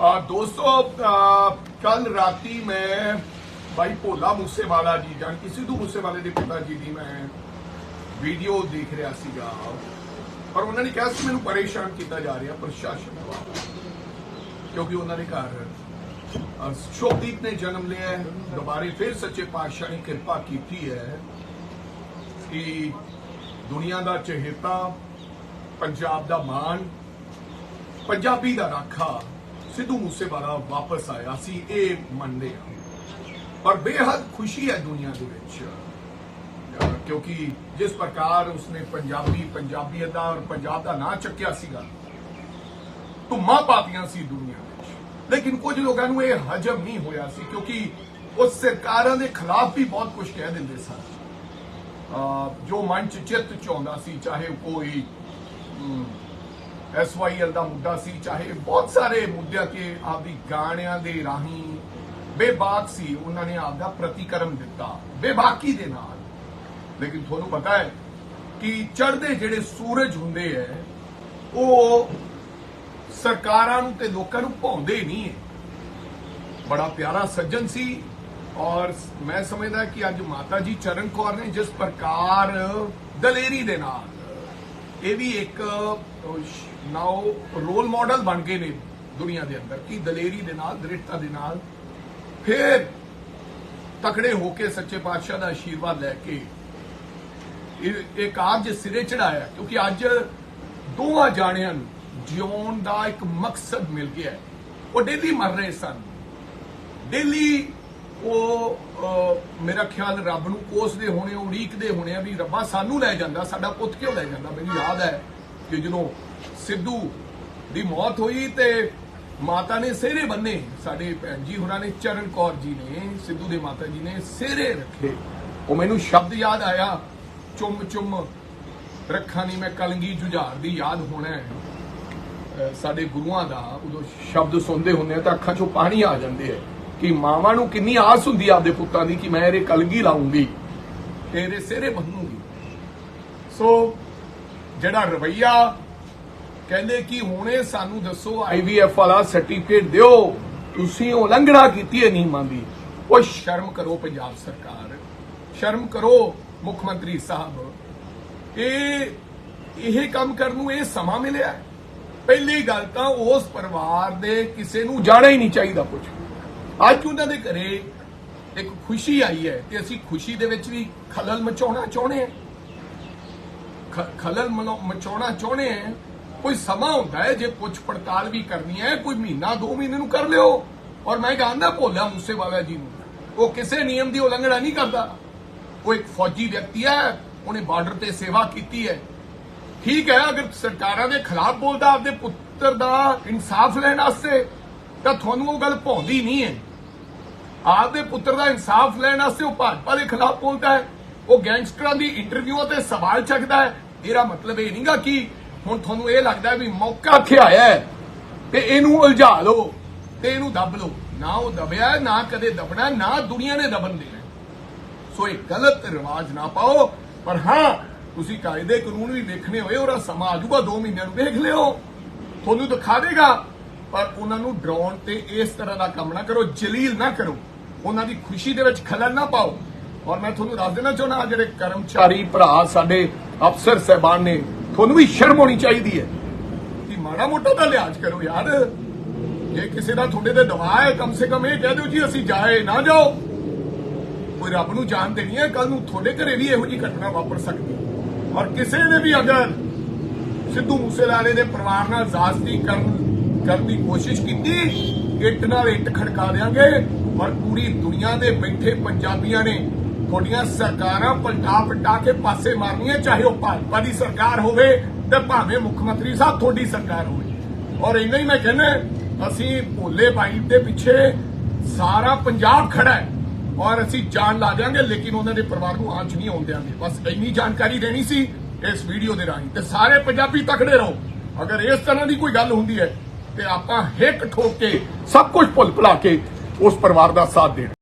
ਆ ਦੋਸਤੋ ਕੱਲ ਰਾਤੀ ਮੈਂ ਭਾਈ ਭੋਲਾ ਮੂਸੇਵਾਲਾ ਜੀ ਜਾਨ ਕਿ ਸਿੱਧੂ ਮੂਸੇਵਾਲੇ ਦੇ ਪਿਤਾ ਜੀ ਦੀ ਮੈਂ ਵੀਡੀਓ ਦੇਖ ਰਿਹਾ ਸੀਗਾ। ਪਰ ਉਹਨਾਂ ਨੇ ਕਿਹਾ ਸੀ ਮੈਨੂੰ ਪਰੇਸ਼ਾਨ ਕੀਤਾ ਜਾ ਰਿਹਾ ਪ੍ਰਸ਼ਾਸਨ ਕਿਉਂਕਿ ਉਹਨਾਂ ਦੇ ਘਰ ਅ, ਸ਼ੋਭਦੀਪ ਨੇ ਜਨਮ ਲਿਆ ਦੁਬਾਰੇ ਫਿਰ ਸੱਚੇ ਪਾਤਸ਼ਾਹ ਨੇ ਕਿਰਪਾ ਕੀਤੀ ਹੈ ਕਿ ਦੁਨੀਆ ਦਾ ਚਹੇਤਾ ਪੰਜਾਬ ਦਾ ਮਾਣ ਪੰਜਾਬੀ ਦਾ ਰਾਖਾ। ਸਿੱਧੂ ਮੂਸੇਵਾਲਾ ਵਾਪਸ ਆਇਆ ਸੀ, ਇਹ ਮੰਨਦੇ ਹਾਂ ਪਰ ਬੇਹੱਦ ਖੁਸ਼ੀ ਹੈ ਦੁਨੀਆ ਦੇ ਵਿੱਚ। ਕਿਉਂਕਿ ਜਿਸ ਪ੍ਰਕਾਰ ਉਸਨੇ ਪੰਜਾਬੀ, ਪੰਜਾਬੀਅਤ ਦਾ ਔਰ ਪੰਜਾਬ ਦਾ ਨਾਂ ਚੱਕਿਆ ਸੀਗਾ, ਧੁੰਮਾਂ ਪਾਤੀਆਂ ਸੀ ਦੁਨੀਆ ਵਿੱਚ। ਲੇਕਿਨ ਕੁਝ ਲੋਕਾਂ ਨੂੰ ਇਹ ਹਜਮ ਨਹੀਂ ਹੋਇਆ ਸੀ, ਕਿਉਂਕਿ ਉਹ ਸਰਕਾਰਾਂ ਦੇ ਖਿਲਾਫ ਵੀ ਬਹੁਤ ਕੁਝ ਕਹਿ ਦਿੰਦੇ ਸਨ। ਜੋ ਮਨ ਚ ਚਿੱਤ ਚਾਹੁੰਦਾ ਸੀ, ਚਾਹੇ ਕੋਈ ਐਸਵਾਈਐਲ ਦਾ ਮੁੱਦਾ ਸੀ, ਚਾਹੇ ਬਹੁਤ ਸਾਰੇ ਮੁੱਦਿਆਂ ਤੇ ਆਪਦੀ ਗਾਣਿਆਂ ਦੇ ਰਾਹੀਂ ਬੇਬਾਕ ਸੀ, ਉਹਨਾਂ ਨੇ ਆਪਦਾ ਪ੍ਰਤੀਕਰਮ ਦਿੱਤਾ, ਬੇਬਾਕੀ ਦੇ ਨਾਲ। ਲੇਕਿਨ ਤੁਹਾਨੂੰ ਪਤਾ ਹੈ ਕਿ ਚੜ੍ਹਦੇ ਜਿਹੜੇ ਸੂਰਜ ਹੁੰਦੇ ਐ, ਉਹ ਸਰਕਾਰਾਂ ਨੂੰ ਤੇ ਲੋਕਾਂ ਨੂੰ ਭਾਉਂਦੇ ਨਹੀਂ ਹੈ ਬੜਾ ਪਿਆਰਾ ਸੱਜਣ ਸੀ ਔਰ ਮੈਂ ਸਮਝਦਾ ਕਿ ਅੱਜ ਮਾਤਾ ਜੀ ਚਰਨ ਕੌਰ ਨੇ ਜਿਸ ਪ੍ਰਕਾਰ ਦਲੇਰੀ ਦੇ ਨਾਲ ਇਹ ਵੀ ਇੱਕ ਨਾਓ ਰੋਲ ਮਾਡਲ ਬਣ ਗਏ ਨੇ ਦੁਨੀਆ ਦੇ ਅੰਦਰ, ਕਿ ਦਲੇਰੀ ਦੇ ਨਾਲ, ਦ੍ਰਿੜਤਾ ਦੇ ਨਾਲ ਫਿਰ ਤਕੜੇ ਹੋ ਕੇ ਸੱਚੇ ਪਾਤਸ਼ਾਹ ਦਾ ਆਸ਼ੀਰਵਾਦ ਲੈ ਕੇ ਇਹ ਕਾਰਜ ਸਿਰੇ ਚੜਾਇਆ, ਕਿਉਂਕਿ ਅੱਜ ਦੋਹਾਂ ਜਾਣਿਆਂ ਨੂੰ ਜਿਉਣ ਦਾ ਇੱਕ ਮਕਸਦ ਮਿਲ ਗਿਆ ਉਹ ਡੇਲੀ ਮਰ ਰਹੇ ਸਨ। ਡੇਲੀ ਉਹ ਮੇਰਾ ਖਿਆਲ ਰੱਬ ਨੂੰ ਕੋਸਦੇ ਹੋਣੇ ਉਡੀਕਦੇ ਹੋਣੇ ਆ ਵੀ ਰੱਬਾ ਸਾਨੂੰ ਲੈ ਜਾਂਦਾ, ਸਾਡਾ ਪੁੱਤ ਕਿਉਂ ਲੈ ਜਾਂਦਾ? ਮੈਨੂੰ ਯਾਦ ਹੈ ਕਿ ਜਦੋਂ ਸਿੱਧੂ ਦੀ ਮੌਤ ਹੋਈ ਤੇ ਮਾਤਾ ਨੇ ਸਿਹਰੇ ਬੰਨੇ, ਸਾਡੇ ਭੈਣ ਜੀ ਹੋਰਾਂ ਨੇ, ਚਰਨ ਕੌਰ ਜੀ ਨੇ, ਸਿੱਧੂ ਦੇ ਮਾਤਾ ਜੀ ਨੇ ਸਿਹਰੇ ਰੱਖੇ। ਉਹ ਮੈਨੂੰ ਸ਼ਬਦ ਯਾਦ ਆਇਆ, ਚੁੰਮ ਚੁੰਮ ਰੱਖਾਂ ਨਹੀਂ ਮੈਂ ਕਲੰਗੀ ਜੁਝਾਰ ਦੀ ਯਾਦ ਹੋਣਾ ਹੈ। ਸਾਡੇ ਗੁਰੂਆਂ ਦਾ ਉਦੋਂ ਸ਼ਬਦ ਸੁਣਦੇ ਹੁੰਦੇ ਆ ਤਾਂ ਅੱਖਾਂ 'ਚੋਂ ਪਾਣੀ ਆ ਜਾਂਦੇ ਆ। ਕਿ ਮਾਵਾਂ ਨੂੰ ਕਿੰਨੀ ਆਸ ਹੁੰਦੀ ਆ ਆਪਦੇ ਪੁੱਤਾਂ ਦੀ ਕਿ ਮੈਂ ਇਹਦੇ ਕਲਗੀ ਲਾਉਂਗੀ ਇਹਦੇ ਸਿਹਰੇ ਬੰਨੂਗੀ ਸੋ ਜਿਹੜਾ ਰਵਈਆ ਕਹਿੰਦੇ ਕਿ ਹੁਣੇ ਸਾਨੂੰ ਦੱਸੋ ਆਈਵੀਐਫ ਵਾਲਾ ਸਰਟੀਫਿਕੇਟ ਦਿਓ, ਤੁਸੀਂ ਉਲੰਘਣਾ ਕੀਤੀ ਹੈ ਨਿਯਮਾਂ ਦੀ। ਉਹ ਸ਼ਰਮ ਕਰੋ ਪੰਜਾਬ ਸਰਕਾਰ। ਸ਼ਰਮ ਕਰੋ ਮੁੱਖ ਮੰਤਰੀ ਸਾਹਿਬ। ਇਹ ਇਹ ਕੰਮ ਕਰਨ ਨੂੰ ਇਹ ਸਮਾਂ ਮਿਲਿਆ। ਪਹਿਲੀ ਗੱਲ ਤਾਂ ਉਸ ਪਰਿਵਾਰ ਦੇ ਕਿਸੇ ਨੂੰ ਜਾਣਾ ਹੀ ਨਹੀਂ ਚਾਹੀਦਾ ਕੁਝ ਅੱਜ ਉਹਨਾਂ ਦੇ ਘਰੇ ਇੱਕ ਖੁਸ਼ੀ ਆਈ ਹੈ ਤੇ ਅਸੀਂ ਖੁਸ਼ੀ ਦੇ ਵਿੱਚ ਵੀ ਖਲਲ ਮਚਾਉਣਾ ਚਾਹੁੰਦੇ ਹਾਂ। ਖਲਲ ਮਚਾਉਣਾ ਚਾਹੁੰਦੇ ਹਾਂ। ਕੋਈ ਸਮਾਂ ਹੁੰਦਾ ਹੈ ਜੇ ਪੁੱਛ ਪੜਤਾਲ ਵੀ ਕਰਨੀ ਹੈ, ਕੋਈ ਮਹੀਨਾ, ਦੋ ਮਹੀਨੇ ਨੂੰ ਕਰ ਲਿਓ। ਔਰ ਮੈਂ ਕਹਿੰਦਾ ਭੋਲਾ ਮੂਸੇਵਾਲਾ ਜੀ ਨੂੰ, ਉਹ ਕਿਸੇ ਨਿਯਮ ਦੀ ਉਲੰਘਣਾ ਨਹੀਂ ਕਰਦਾ। ਉਹ ਇੱਕ ਫੌਜੀ ਵਿਅਕਤੀ ਹੈ, ਉਹਨੇ ਬਾਰਡਰ ਤੇ ਸੇਵਾ ਕੀਤੀ ਹੈ। ਠੀਕ ਹੈ, ਅਗਰ ਸਰਕਾਰਾਂ ਦੇ ਖਿਲਾਫ ਬੋਲਦਾ, ਆਪਦੇ ਪੁੱਤਰ ਦਾ ਇਨਸਾਫ ਲੈਣ ਵਾਸਤੇ ਤਾਂ ਤੁਹਾਨੂੰ ਉਹ ਗੱਲ ਭਾਉਂਦੀ ਨਹੀਂ ਹੈ। ਆਪਦੇ ਪੁੱਤਰ ਦਾ ਇਨਸਾਫ ਲੈਣ ਵਾਸਤੇ ਉਹ ਭਾਜਪਾ ਦੇ ਖਿਲਾਫ ਬੋਲਦਾ ਹੈ। ਉਹ ਗੈਂਗਸਟਰਾਂ ਦੀ ਇੰਟਰਵਿਊਆਂ ਤੇ ਸਵਾਲ ਚੱਕਦਾ ਹੈ। ਇਹਦਾ ਮਤਲਬ ਇਹ ਨਹੀਂਗਾ ਕਿ ਹੁਣ ਤੁਹਾਨੂੰ ਇਹ ਲੱਗਦਾ ਵੀ ਮੌਕਾ ਇੱਥੇ ਆਇਆ ਹੈ ਤੇ ਇਹਨੂੰ ਉਲਝਾ ਲਓ ਤੇ ਇਹਨੂੰ ਦੱਬ ਲਓ। ਨਾ ਉਹ ਦਬਿਆ, ਨਾ ਕਦੇ ਦਬਣਾ, ਨਾ ਦੁਨੀਆ ਨੇ ਦਬਣ ਦੇਣਾ। ਸੋ ਇਹ ਗਲਤ ਰਿਵਾਜ ਨਾ ਪਾਓ। ਪਰ ਹਾਂ, ਤੁਸੀਂ ਕਾਇਦੇ ਕਾਨੂੰਨ ਵੀ ਵੇਖਣੇ ਹੋਏ ਉਹਦਾ ਸਮਾਂ ਆਜੂਗਾ 2 ਮਹੀਨਿਆਂ ਨੂੰ ਵੇਖ ਲਿਓ। ਤੁਹਾਨੂੰ ਦਿਖਾ ਦੇਗਾ ਪਰ ਉਹਨਾਂ ਨੂੰ ਡਰਾਉਣ ਤੇ ਇਸ ਤਰ੍ਹਾਂ ਦਾ ਕੰਮ ਨਾ ਕਰੋ, ਜਲੀਲ ਨਾ ਕਰੋ। ਉਹਨਾਂ ਦੀ ਖੁਸ਼ੀ ਦੇ ਵਿੱਚ ਖਲਲ ਨਾ ਪਾਓ। ਔਰ ਮੈਂ ਤੁਹਾਨੂੰ ਦੱਸ ਦੇਣਾ ਚਾਹੁੰਦਾ ਆਹ ਜਿਹੜੇ ਕਰਮਚਾਰੀ ਭਰਾ ਸਾਡੇ ਅਫਸਰ ਸਹਿਬਾਨ ਨੇ, ਤੁਹਾਨੂੰ ਵੀ ਸ਼ਰਮ ਹੋਣੀ ਚਾਹੀਦੀ ਹੈ। ਕਿ ਮਾੜਾ ਮੋਟਾ ਤਾਂ ਲਿਹਾਜ਼ ਕਰੋ ਯਾਰ। ਜੇ ਕਿਸੇ ਦਾ ਤੁਹਾਡੇ ਤੇ ਦਬਾਅ ਹੈ, ਕਮ ਸੇ ਕਮ ਇਹ ਕਹਿ ਦਿਓ ਜੀ, ਅਸੀਂ ਜਾਏ, ਨਾ ਜਾਓ। ਕੋਈ ਰੱਬ ਨੂੰ ਜਾਣ ਦੇਣੀ ਹੈ ਕੱਲ ਨੂੰ ਤੁਹਾਡੇ ਘਰੇ ਵੀ ਇਹੋ ਜਿਹੀ ਘਟਨਾ ਵਾਪਰ ਸਕਦੀ ਔਰ ਕਿਸੇ ਨੇ ਵੀ ਅਗਰ ਸਿੱਧੂ ਮੂਸੇਵਾਲੇ ਦੇ ਪਰਿਵਾਰ ਨਾਲ ਜ਼ਾਜ਼ਤੀ ਕਰਨ ਕਰਨ ਦੀ ਕੋਸ਼ਿਸ਼ ਕੀਤੀ। ਇੱਟ ਨਾਲ ਇੱਟ ਖੜਕਾ ਦੇਾਂਗੇ ਔਰ ਪੂਰੀ ਦੁਨੀਆ ਦੇ ਬੈਠੇ ਪੰਜਾਬੀਆਂ ਨੇ ਤੁਹਾਡੀਆਂ ਸਰਕਾਰਾਂ ਪਲਟਾ ਪਲਟਾ ਕੇ ਪਾਸੇ ਮਾਰਨੀਆਂ, ਚਾਹੇ ਉਹ ਭਾਜਪਾ ਦੀ ਸਰਕਾਰ ਹੋਵੇ ਤੇ ਭਾਵੇਂ ਮੁੱਖ ਮੰਤਰੀ ਸਾਹਿਬ ਤੁਹਾਡੀ ਸਰਕਾਰ ਹੋਵੇ। ਔਰ ਇੰਨਾ ਹੀ ਮੈਂ ਕਹਿੰਦਾ, ਅਸੀਂ ਭੋਲੇ ਭਾਈ ਦੇ ਪਿੱਛੇ ਸਾਰਾ ਪੰਜਾਬ ਖੜਾ ਹੈ। ਔਰ ਅਸੀਂ ਜਾਨ ਲਾ ਦਿਆਂਗੇ, ਲੇਕਿਨ ਉਹਨਾਂ ਦੇ ਪਰਿਵਾਰ ਨੂੰ ਆਂਚ ਨਹੀਂ ਆਉਣ ਦਿਆਂਗੇ। ਬਸ ਇੰਨੀ ਜਾਣਕਾਰੀ ਦੇਣੀ ਸੀ ਇਸ ਵੀਡੀਓ ਦੇ ਰਾਹੀਂ ਤੇ ਸਾਰੇ ਪੰਜਾਬੀ ਤਕੜੇ ਰਹੋ। ਅਗਰ ਇਸ ਤਰ੍ਹਾਂ ਦੀ ਕੋਈ ਗੱਲ ਹੁੰਦੀ ਹੈ ਤੇ ਆਪਾਂ ਹਿੱਕ ਠੋਕ ਕੇ ਸਭ ਕੁਝ ਭੁੱਲ ਭੁਲਾ ਕੇ ਉਸ ਪਰਿਵਾਰ ਦਾ ਸਾਥ ਦੇਣਾ।